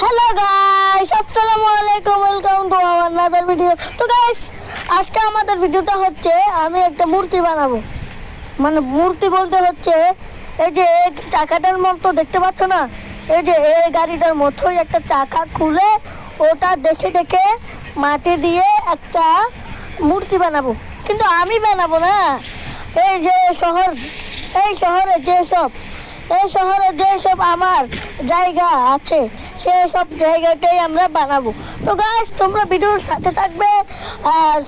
Hello guys আসসালামু আলাইকুম welcome to our another video তো গাইস আজকে আমাদের ভিডিওটা হচ্ছে, আমি একটা মূর্তি বানাবো। মানে মূর্তি বলতে হচ্ছে, এই যে চাকাটার মতো, দেখতে পাচ্ছ না? এই যে এই গাড়িটার মতোই একটা চাকা খুলে ওটা দেখে দেখে মাটি দিয়ে একটা মূর্তি বানাবো। কিন্তু আমি বানাবো না। এই যে শহর, এই শহরে যেসব এই শহরে যেসব আমার জায়গা আছে সেই সব জায়গাটাই আমরা বানাবো। তো গাছ তোমরা ভিডিওর সাথে থাকবে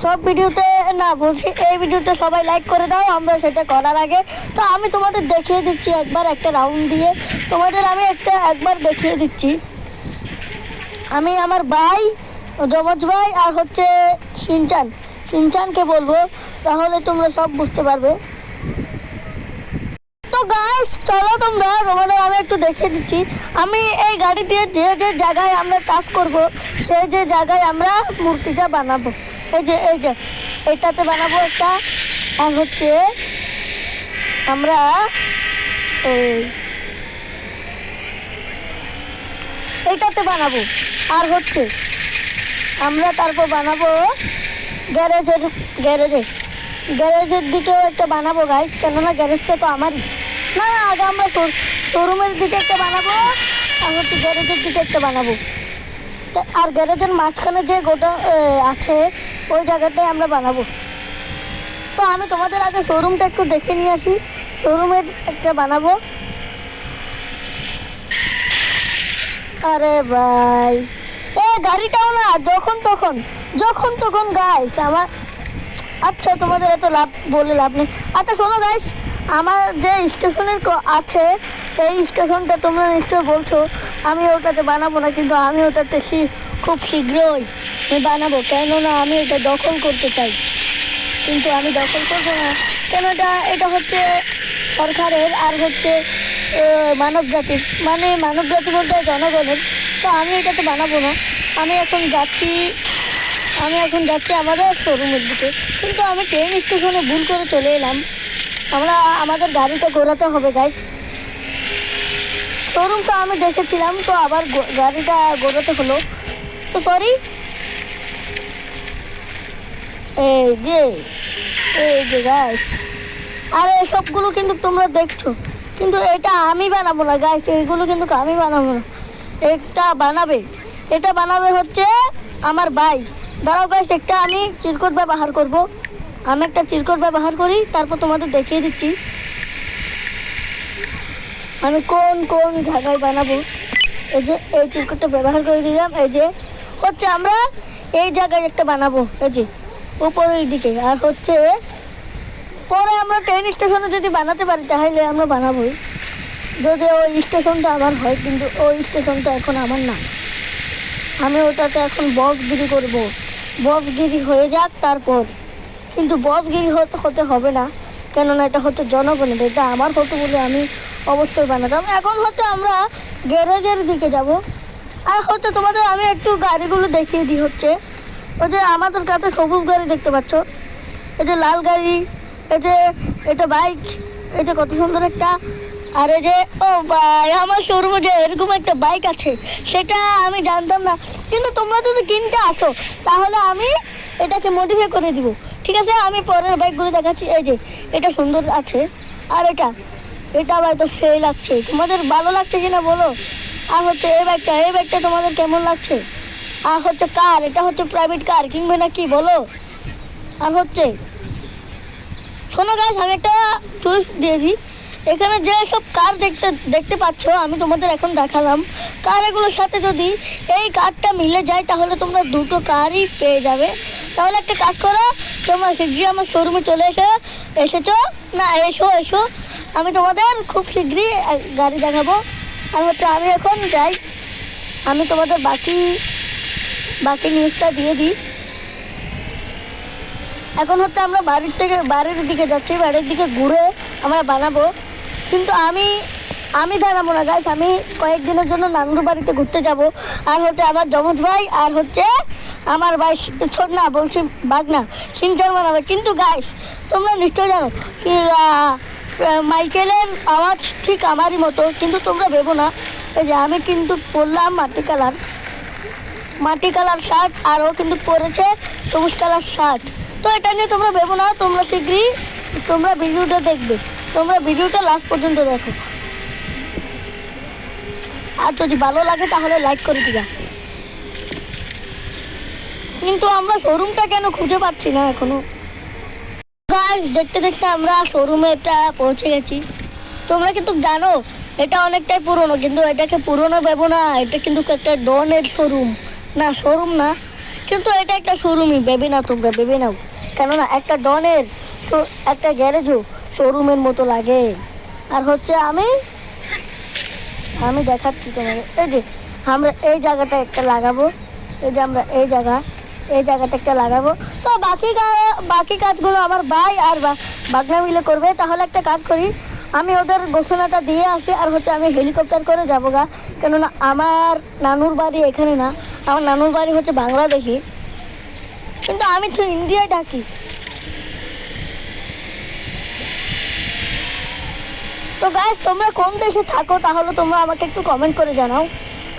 সব ভিডিওতে না বলছি, এই ভিডিওতে সবাই লাইক করে দাও, আমরা সেটা করার আগে। তো আমি তোমাদের দেখিয়ে দিচ্ছি একবার একটা রাউন্ড দিয়ে। তোমাদের আমি একটা একবার দেখিয়ে দিচ্ছি। আমি আমার ভাই, যমজ ভাই আর হচ্ছে সিনচান। সিনচানকে বলব, তাহলে তোমরা সব বুঝতে পারবে। তো গাইস চলো তোমরা, তোমাদের আমি একটু দেখিয়ে দিচ্ছি। আমি এই গাড়ি দিয়ে যে যে জায়গায় আমরা কাজ করব সেই যে জায়গায় আমরা মূর্তিটা বানাবো। এই যে এই যে, এটাতে বানাবো একটা। আর হচ্ছে আমরা এই এইটাতে বানাবো। আর হচ্ছে আমরা তারপর বানাবো গ্যারেজের, গ্যারেজে। গ্যারেজের দিকেও একটা বানাবো গাইস কেননা গ্যারেজটা তো আমারই। না আগে আমরা শোরুমের দিকে একটা বানাবো আর হচ্ছে গ্যারেজের দিকে একটা বানাবো। আর গ্যারেজের মাঝখানে যে গোটা আছে, ওই জায়গাটায় আমরা বানাবো। তো আমি তোমাদের আগে শোরুমটা একটু দেখে নিয়ে আসি, শোরুমের একটা বানাবো। আরে ভাই, এ, গাড়িটাও না, যখন তখন যখন তখন গাইস আমার আচ্ছা তোমাদের এত লাভ, বলে লাভ নেই। আচ্ছা শোনো গাইস আমার যে স্টেশনের আছে, এই স্টেশনটা তোমরা নিশ্চয় বলছো, আমি ওটাতে বানাবো না, কিন্তু আমি ওটাতে খুব শীঘ্রই বানাবো, কেননা আমি এটা দখল করতে চাই। কিন্তু আমি দখল করব না কেন এটা এটা হচ্ছে সরকারের আর হচ্ছে মানব জাতির মানে মানব জাতি বলতে জনগণের। তো আমি এটাতে বানাবো না। আমি এখন যাচ্ছি, আমি এখন যাচ্ছি আমাদের শোরুমের দিকে। কিন্তু আমি ট্রেন স্টেশনে ভুল করে চলে এলাম। আমরা আমাদের গাড়িটা ঘোরাতে হবে গাইস শোরুমটা আমি দেখেছিলাম, তো আবার গাড়িটা ঘোরাতে হলো। তো সরি এই যে এই যে গাইস আর, সবগুলো কিন্তু তোমরা দেখছ। কিন্তু এটা আমি বানাবো না গাইস এইগুলো কিন্তু আমি বানাবো না। এটা বানাবে। এটা বানাবে হচ্ছে আমার ভাই। দাঁড়াও গাইস একটা আমি চিরকট ব্যবহার করব। আমি একটা চিরকট ব্যবহার করি, তারপর তোমাদের দেখিয়ে দিচ্ছি। আমি কোন কোন জায়গায় বানাবো? এই যে, এই চিরকটটা ব্যবহার করে দিলাম, এই যে, হচ্ছে আমরা এই জায়গায় একটা বানাবো, এই যে, উপরের দিকে। আর হচ্ছে, পরে আমরা ট্রেন স্টেশনে যদি বানাতে পারি, তাহলে আমরা বানাবোই। যদি ওই স্টেশনটা আমার হয়, কিন্তু ওই স্টেশনটা এখন আমার না। আমি ওটাতে এখন বসগিরি করব। বসগিরি হয়ে যাক, তারপর কিন্তু বসগিরি হতে হতে হবে না। কেননা এটা হচ্ছে জনগণের, এটা আমার হতো বলে আমি অবশ্যই বানাতাম এখন হচ্ছে আমরা গ্যারেজের দিকে যাব। আর হচ্ছে তোমাদের আমি একটু গাড়িগুলো দেখিয়ে দিই হচ্ছে। ওই যে আমাদের কাছে সবুজ গাড়ি দেখতে পাচ্ছ। এই যে লাল গাড়ি, এই যে এটা বাইক এটা কত সুন্দর একটা। আর এই যে, ও ভাই, আমার শোরুমে যে এরকম একটা বাইক আছে, সেটা আমি জানতাম না। কিন্তু তোমরা যদি কিনতে আসো, তাহলে আমি এটাকে মডিফাই করে দিব। ঠিক আছে, আমি পরের বাইকগুলো দেখাচ্ছি। এই যে, এটা সুন্দর আছে। আর এটা এটা ভাই তো সেই লাগছে। তোমাদের ভালো লাগছে কিনা বলো? আর হচ্ছে এই বাইকটা এই বাইকটা তোমাদের কেমন লাগছে? আর হচ্ছে কার এটা হচ্ছে প্রাইভেট কার কিনবে না কি বলো? আর হচ্ছে, শোনো গাছ আমি একটা চুইস দিয়ে দিই। এখানে যে সব কার দেখতে দেখতে পাচ্ছ, আমি তোমাদের এখন দেখালাম। কার এগুলোর সাথে যদি এই কারটা মিলে যায়, তাহলে তোমরা দুটো কারই পেয়ে যাবে। তাহলে একটা কাজ করো, তোমরা শীঘ্রই আমার শোরুমে চলে এসো, এসেছ? না, এসো এসো। আমি তোমাদের খুব শীঘ্রই গাড়ি দেখাবো। আর হচ্ছে আমি এখন যাই। আমি তোমাদের বাকি বাকি নিউজটা দিয়ে দিই। এখন হচ্ছে আমরা বাড়ির থেকে, বাড়ির দিকে যাচ্ছি, বাড়ির দিকে ঘুরে আমরা বানাবো। কিন্তু আমি আমি বানাবো না গাইস আমি কয়েকদিনের জন্য নানুর বাড়িতে ঘুরতে যাব। আর হচ্ছে আমার জমজ ভাই, আর হচ্ছে আমার ভাই ছোট না বলছি বাঘ না সিনচান বানাবে কিন্তু গাইস তোমরা নিশ্চয় জানো মাইকেলের আওয়াজ ঠিক আমারই মতো, কিন্তু তোমরা ভেবো না। এই যে আমি কিন্তু পরলাম মাটি কালার। মাটি কালার শার্ট, আর ও কিন্তু পরেছে সবুজ কালার শার্ট। তো এটা নিয়ে তোমরা ভেবো না, তোমরা শীঘ্রই তোমরা ভিডিওটা দেখবে। তোমরা ভিডিওটা লাস্ট পর্যন্ত দেখো। আর যদি ভালো লাগে তাহলে লাইক করে দিবা। কিন্তু আমরা শোরুমটা কেন খুঁজে পাচ্ছি না এখনও? গাইস দেখতে দেখতে আমরা শোরুমে এটা পৌঁছে গেছি। তোমরা কিন্তু জানো, এটা অনেকটাই পুরনো, কিন্তু এটাকে পুরনো ভেবো না, এটা কিন্তু একটা ডনের শোরুম না শোরুম না, কিন্তু এটা একটা শোরুমই ভেবে না তোমরা, ভেবে নাও। কেননা একটা ডনের একটা গ্যারেজও শোরুমের মতো লাগে। আর হচ্ছে আমি আমি দেখাচ্ছি তোমাদের। এই যে, আমরা এই জায়গাটা একটা লাগাবো। এই যে আমরা এই জায়গা, এই জায়গাটা একটা লাগাবো। তো বাকি বাকি কাজগুলো আমার ভাই আর বাগনা মিলে করবে। তাহলে একটা কাজ করি, আমি ওদের ঘোষণাটা দিয়ে আসি আর হচ্ছে আমি হেলিকপ্টার করে যাব গা। কেননা আমার নানুর বাড়ি এখানে না। আমার নানুর বাড়ি হচ্ছে বাংলাদেশি। কিন্তু আমি তো ইন্ডিয়ায় ডাকি। তো গাইস তোমরা কোন দেশে থাকো তাহলে তোমরা আমাকে একটু কমেন্ট করে জানাও।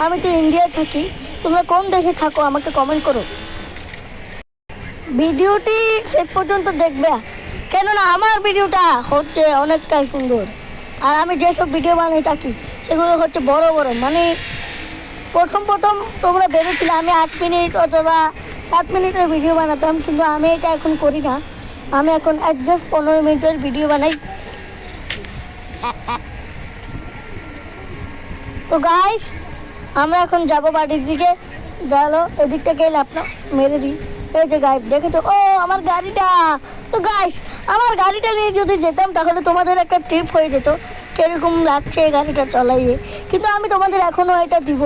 আমি তো ইন্ডিয়ায় থাকি। তোমরা কোন দেশে থাকো আমাকে কমেন্ট করো। ভিডিওটি শেষ পর্যন্ত দেখবে। কেননা আমার ভিডিওটা হচ্ছে অনেকটাই সুন্দর। আর আমি যেসব ভিডিও বানাই থাকি, সেগুলো হচ্ছে বড় বড়। মানে প্রথম প্রথম তোমরা ভেবেছিলে আমি আট মিনিট অথবা সাত মিনিটের ভিডিও বানাতাম, কিন্তু আমি এটা এখন করি না। আমি এখন অ্যাডজাস্ট পনেরো মিনিটের ভিডিও বানাই। তো গাইস আমরা এখন যাব বাড়ির দিকে। চলো এদিকটা গেলে আপনার মেরে দিই। এই যে গাইস দেখেছ? ও, আমার গাড়িটা! তো গাইস আমার গাড়িটা নিয়ে যদি যেতাম, তাহলে তোমাদের একটা ট্রিপ হয়ে যেত। কীরকম লাগছে এই গাড়িটা চলাইয়ে। কিন্তু আমি তোমাদের এখনও এটা দিব।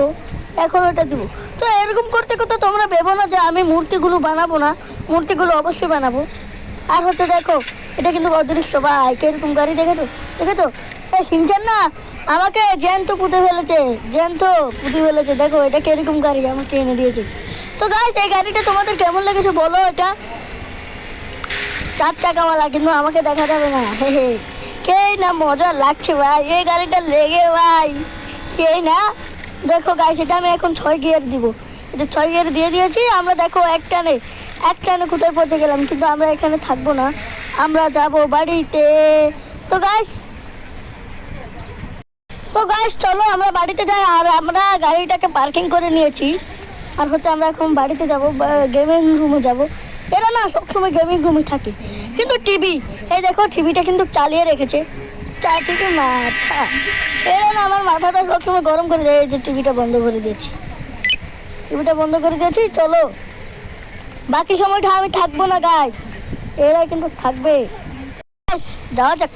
এখনও এটা দিব। তো এরকম করতে করতে তোমরা ভেবো না যে আমি মূর্তিগুলো বানাবো না। মূর্তিগুলো অবশ্যই বানাবো। আর হচ্ছে দেখো, এটা কিন্তু অদৃশ্য। ভাই, কীরকম গাড়ি দেখেছ? দেখেছ? এই সিনচান না? আমাকে জ্যান্ত পুঁতে ফেলেছে, জ্যান্ত পুঁতে ফেলেছে। দেখো, এটা কীরকম গাড়ি আমাকে এনে দিয়েছে। তো এই গাড়িটা তোমাদের কেমন লেগেছে বলো এটা? চার চাকাওয়ালা কিন্তু আমাকে দেখা যাবে না। হে হে। কে না মজা লাগছে ভাই, এই গাড়িটা লেগে ভাই। সেই না? দেখো এটা আমি এখন ছয় গিয়ার দিব। এটা ছয় গিয়ার দিয়ে দিয়েছি, আমরা দেখো এক টানে এক টানে কোথায় পৌঁছে গেলাম, কিন্তু আমরা এখানে থাকব না। আমরা যাব বাড়িতে। তো গাইস তো গাইস চলো আমরা বাড়িতে যাই আর আমরা গাড়িটাকে পার্কিং করে নিয়েছি। আর হচ্ছে আমরা এখন বাড়িতে যাব গেমিং রুমে যাব। এরা না সবসময় গেমিং রুমে থাকে। কিন্তু টিভি এই দেখো টিভিটা কিন্তু চালিয়ে রেখেছে। চারদিকে মাথা। এরা না আমার মাথাটা সবসময় গরম করে দেয় যে টিভিটা বন্ধ করে দিয়েছি। টিভিটা বন্ধ করে দিয়েছি, চলো। বাকি সময়টা আমি থাকব না গাইস এরা কিন্তু থাকবে। যাওয়া যাক।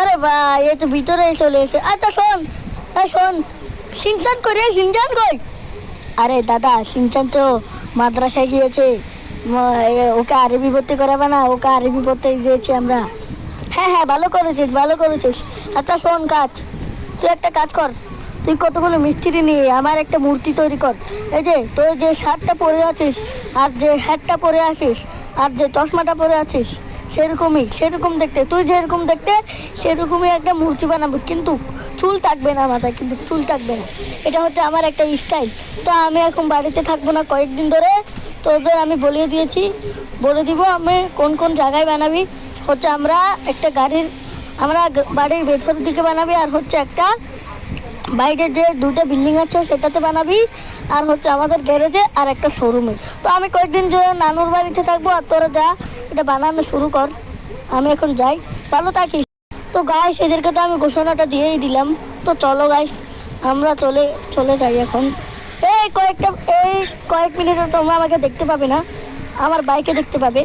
আরে ভাই, এই তো ভিতরে চলে এসে আচ্ছা শোন এই শোন। সিনচান করে সিনচান কই? আরে দাদা, সিনচান তো মাদ্রাসায় গিয়েছে। ওকে আরবি ভর্তি করাবে না, ওকে আরবি পড়তে দিয়েছি আমরা। হ্যাঁ হ্যাঁ ভালো করেছিস ভালো করেছিস। আচ্ছা শোন কাজ। তুই একটা কাজ কর। তুই কতগুলো মিস্ত্রি নিয়ে আমার একটা মূর্তি তৈরি কর। এই যে, তোর যে শার্টটা পরে আছিস, আর যে হ্যাটটা পরে আছিস, আর যে চশমাটা পরে আছিস সেরকমই, সেরকম দেখতে। তুই যেরকম দেখতে, সেরকমই একটা মূর্তি বানাবো। কিন্তু চুল থাকবে না মাথায়, কিন্তু চুল থাকবে না। এটা হচ্ছে আমার একটা স্টাইল তো আমি এখন বাড়িতে থাকব না কয়েকদিন ধরে। তোদের আমি বলিয়ে দিয়েছি, বলে দিব আমি কোন কোন জায়গায় বানাবি। হচ্ছে আমরা একটা গাড়ির, আমরা বাড়ির ভেতর দিকে বানাবি আর হচ্ছে একটা বাইরে যে দুটো বিল্ডিং আছে সেটাতে বানাবি, আর হচ্ছে আমাদের গ্যারেজে আর একটা শোরুমে তো আমি কয়েকদিন যে নানুর বাড়িতে থাকব, আর তোরা যা, এটা বানানো শুরু কর। আমি এখন যাই, ভালো থাকিস। তো গাইস এদেরকে তো আমি ঘোষণাটা দিয়েই দিলাম। তো চলো গাইস আমরা চলে চলে যাই এখন। এই কয়েকটা, এই কয়েক মিনিটে তোমরা আমাকে দেখতে পাবে না, আমার বাইকে দেখতে পাবে।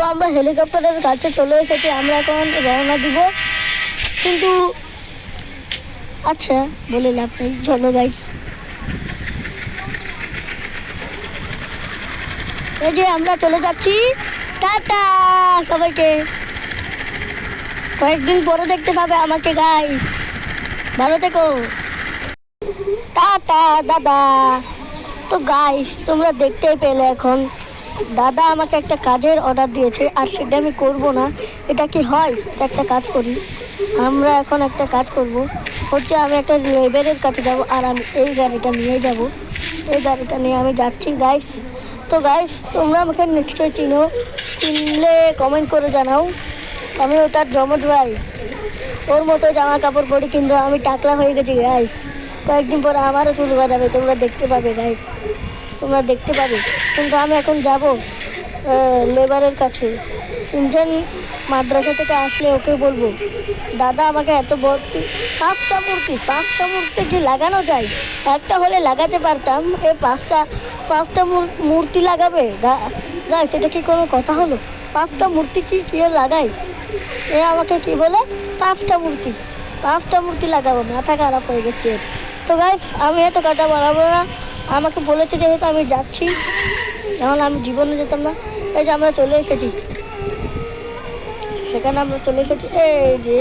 তো আমরা হেলিকপ্টারের কাছে চলে এসেছি, আমরা এখন রওনা দিব। কিন্তু আচ্ছা বলে লাভ নেই, চলো গাইস এই যে আমরা চলে যাচ্ছি, টাটা সবাইকে। কয়েকদিন পরে দেখতে পাবে আমাকে গাইস ভালো থেকো। টাটা, দাদা। তো গাইস তোমরা দেখতেই পেলে এখন। দাদা আমাকে একটা কাজের অর্ডার দিয়েছে, আর সেটা আমি করব না। এটা কি হয়? একটা কাজ করি। আমরা এখন একটা কাজ করব। হচ্ছে আমি একটা লেবারের কাছে যাব, আর আমি এই গাড়িটা নিয়ে যাব। এই গাড়িটা নিয়ে আমি যাচ্ছি গাইস তো গাইস তোমরা আমাকে নিশ্চয়ই চিনো। চিনলে কমেন্ট করে জানাও। আমি ওটার জমজ ভাই। ওর মতো জামা কাপড় পরি কিন্তু আমি টাকলা হয়ে গেছি গাইস কয়েকদিন পরে আমারও চুল গজাবে, তোমরা দেখতে পাবে গাইস তোমরা দেখতে পাবে। কিন্তু আমি এখন যাব লেবারের কাছে। শুনছেন? মাদ্রাসা থেকে আসলে ওকে বলব, দাদা, আমাকে এত ভর্তি পাঁচটা মূর্তি পাঁচটা মূর্তি কি লাগানো যায়? একটা হলে লাগাতে পারতাম, এই পাঁচটা পাঁচটা মূর্তি লাগাবে? গাই সেটা কি কোনো কথা হলো? পাঁচটা মূর্তি কি কেউ লাগায়? এ আমাকে কি বলে? পাঁচটা মূর্তি পাঁচটা মূর্তি লাগাবো, মাথা খারাপ হয়ে গেছে। তো গাইস আমি এত কাটা বাড়াবো না। আমাকে বলেছে যেহেতু আমি যাচ্ছি, তাহলে আমি জীবনে যেতাম না। এই যে আমরা চলে এসেছি। সেখানে আমরা চলে এসেছি। এই যে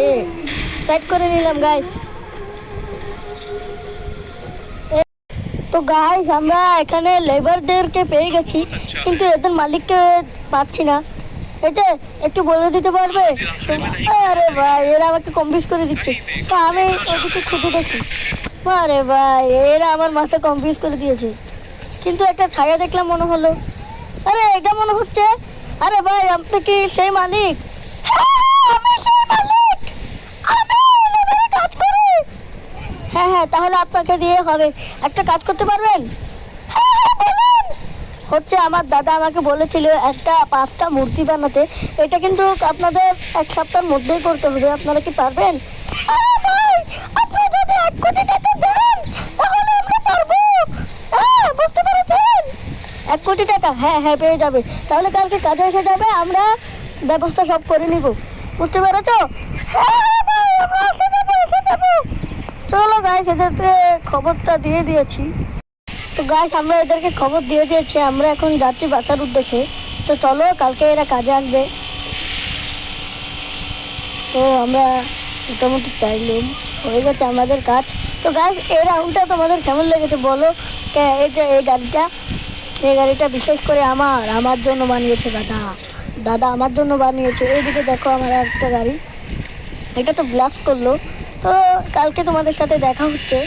সাইড করে নিলাম গাইস তো গাইস আমরা এখানে লেবারদেরকে পেয়ে গেছি, কিন্তু এদের মালিককে পাচ্ছি না। এতে একটু বলে দিতে পারবে? আরে ভাই, এরা আমাকে কমপ্লিট করে দিচ্ছে। তো আমি ওদিকে খুঁজে দেখি। আরে ভাই এরা আমার মাথা কমপ্লিট করে দিয়েছে। কিন্তু একটা ছায়া দেখলাম মনে হলো। আরে এটা মনে হচ্ছে? আরে ভাই আপনি কি সেই মালিক? হ্যাঁ, হ্যাঁ হ্যাঁ তাহলে আপনাকে দিয়ে হবে। একটা কাজ করতে পারবেন? হ্যাঁ, হ্যাঁ। হচ্ছে আমার দাদা আমাকে বলেছিল একটা পাঁচটা মূর্তি বানাতে। এটা কিন্তু আপনাদের এক সপ্তাহের মধ্যেই করতে হবে। আপনারা কি পারবেন? আরে ভাই কোটি টাকা দেন তাহলে আমরা পারব। হ্যাঁ বুঝতে পেরেছেন? এক কোটি টাকা হ্যাঁ হ্যাঁ পেয়ে যাবে। তাহলে কালকে কাজে এসে যাবে, আমরা ব্যবস্থা সব করে নিব। বুঝতে পেরেছ? হ্যাঁ হ্যাঁ চলো গাইস এদেরকে খবরটা দিয়ে দিয়েছি। তো গাইস আমরা এদেরকে খবর দিয়ে দিয়েছি, আমরা এখন যাচ্ছি বাসার উদ্দেশ্যে। তো চলো, কালকে এরা কাজে আসবে। তো আমরা মোটামুটি চাইলাম। হয়ে গেছে আমাদের কাজ। তো গাছ এই রাউন্ডটা তোমাদের কেমন লেগেছে বলো? এই যে, এই গাড়িটা এই গাড়িটা বিশেষ করে আমার আমার জন্য বানিয়েছে দাদা। দাদা আমার জন্য বানিয়েছে। এইদিকে দেখো আমার একটা গাড়ি। এটা তো ব্লাস্ট করল। তো কালকে তোমাদের সাথে দেখা হচ্ছে।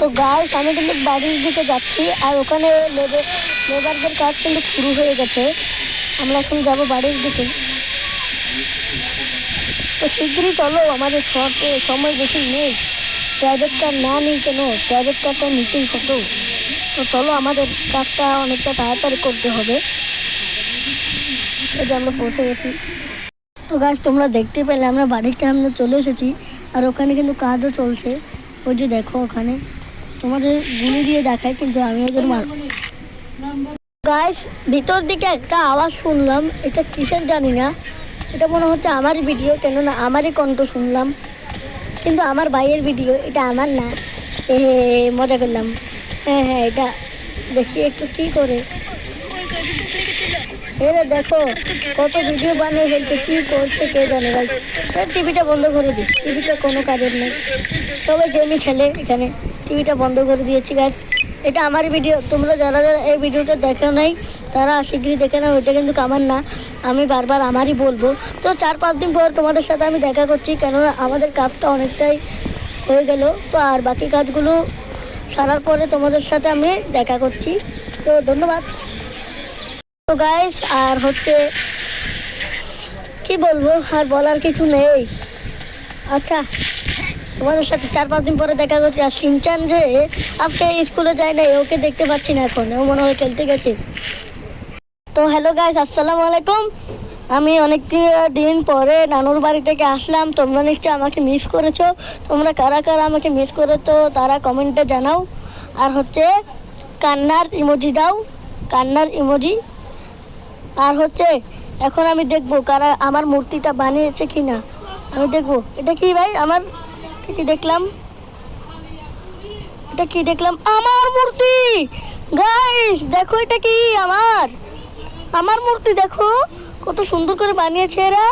তো গাছ আমি কিন্তু বাড়ির দিকে যাচ্ছি আর ওখানে লেবার লেবারদের কাজ কিন্তু শুরু হয়ে গেছে। আমরা এখন যাব বাড়ির দিকে। তো শীঘ্রই চলো, আমাদের স- সময় বেশি নেই। প্রাইভেট কার না নিই কেন? প্রাইভেট কারটা নিতেই হতো। তো চলো, আমাদের কাজটা অনেকটা তাড়াতাড়ি করতে হবে। এই যে আমরা পৌঁছে গেছি। তো গাছ তোমরা দেখতে পেলে, আমরা বাড়িতে আমরা চলে এসেছি। আর ওখানে কিন্তু কাজও চলছে। ওই যে দেখো ওখানে। তোমাদের গুলি দিয়ে দেখায়, কিন্তু আমি ওদের মার গাইস ভিতর দিকে একটা আওয়াজ শুনলাম। এটা কিসের জানি না। এটা মনে হচ্ছে আমারই ভিডিও কেননা আমারই কণ্ঠ শুনলাম। কিন্তু আমার ভাইয়ের ভিডিও এটা আমার না। এ, মজা করলাম। হ্যাঁ হ্যাঁ এটা দেখি একটু কি করে। এরে দেখো, কত ভিডিও বানিয়ে ফেলছে, কি করছে কে জানে ভাই টিভিটা বন্ধ করে দিই। টিভিটা কোনো কাজের নেই। সবাই গেমই খেলে এখানে। টিভিটা বন্ধ করে দিয়েছি গাছ এটা আমার ভিডিও তোমরা যারা যারা এই ভিডিওটা দেখো নাই তারা শীঘ্রই দেখে না ওইটা কিন্তু আমার না। আমি বারবার আমারই বলব। তো চার পাঁচ দিন পর তোমাদের সাথে আমি দেখা করছি, কেননা আমাদের কাজটা অনেকটাই হয়ে গেল। তো আর বাকি কাজগুলো সারার পরে তোমাদের সাথে আমি দেখা করছি। তো ধন্যবাদ। তো গাইস আর হচ্ছে, কি বলব, আর বলার কিছু নেই। আচ্ছা তোমাদের সাথে চার পাঁচ দিন পরে দেখা করছি। আর সিনচান যে আজকে স্কুলে যায় নাই, ওকে দেখতে পাচ্ছি না এখন। ও মনে হয় খেলতে গেছে। তো হ্যালো গাইস আসসালামু আলাইকুম। আমি অনেক দিন পরে নানুর বাড়ি থেকে আসলাম। তোমরা নিশ্চয়ই আমাকে মিস করেছ। তোমরা কারা কারা আমাকে মিস করেছ তারা কমেন্টে জানাও। আর হচ্ছে, কান্নার ইমোজি দাও। কান্নার ইমোজি আর হচ্ছে, এখন আমি দেখব কারা আমার মূর্তিটা বানিয়েছে কি না আমি দেখব। এটা কি ভাই? আমার কি দেখলাম? এটা কি দেখলাম? আমার মূর্তি! গাইস দেখো এটা কি? আমার! আমার মূর্তি দেখো, কত সুন্দর করে বানিয়েছে এরা।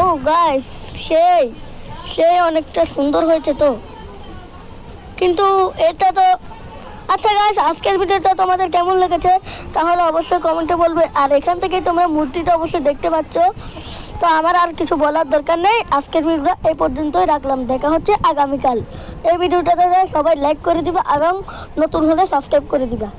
ও গাইস সেই সেই অনেকটা সুন্দর হয়েছে তো। কিন্তু এটা তো আচ্ছা গাইস আজকের ভিডিওটা তোমাদের কেমন লেগেছে তাহলে অবশ্যই কমেন্টে বলবে। আর এখান থেকে তোমরা মূর্তিটা অবশ্যই দেখতে পাচ্ছ। তো আমার আর কিছু বলার দরকার নেই। আজকের ভিডিওটা এই পর্যন্তই রাখলাম। দেখা হচ্ছে আগামীকাল। এই ভিডিওটাতে সবাই লাইক করে দিবা এবং নতুন হলে সাবস্ক্রাইব করে দিবা।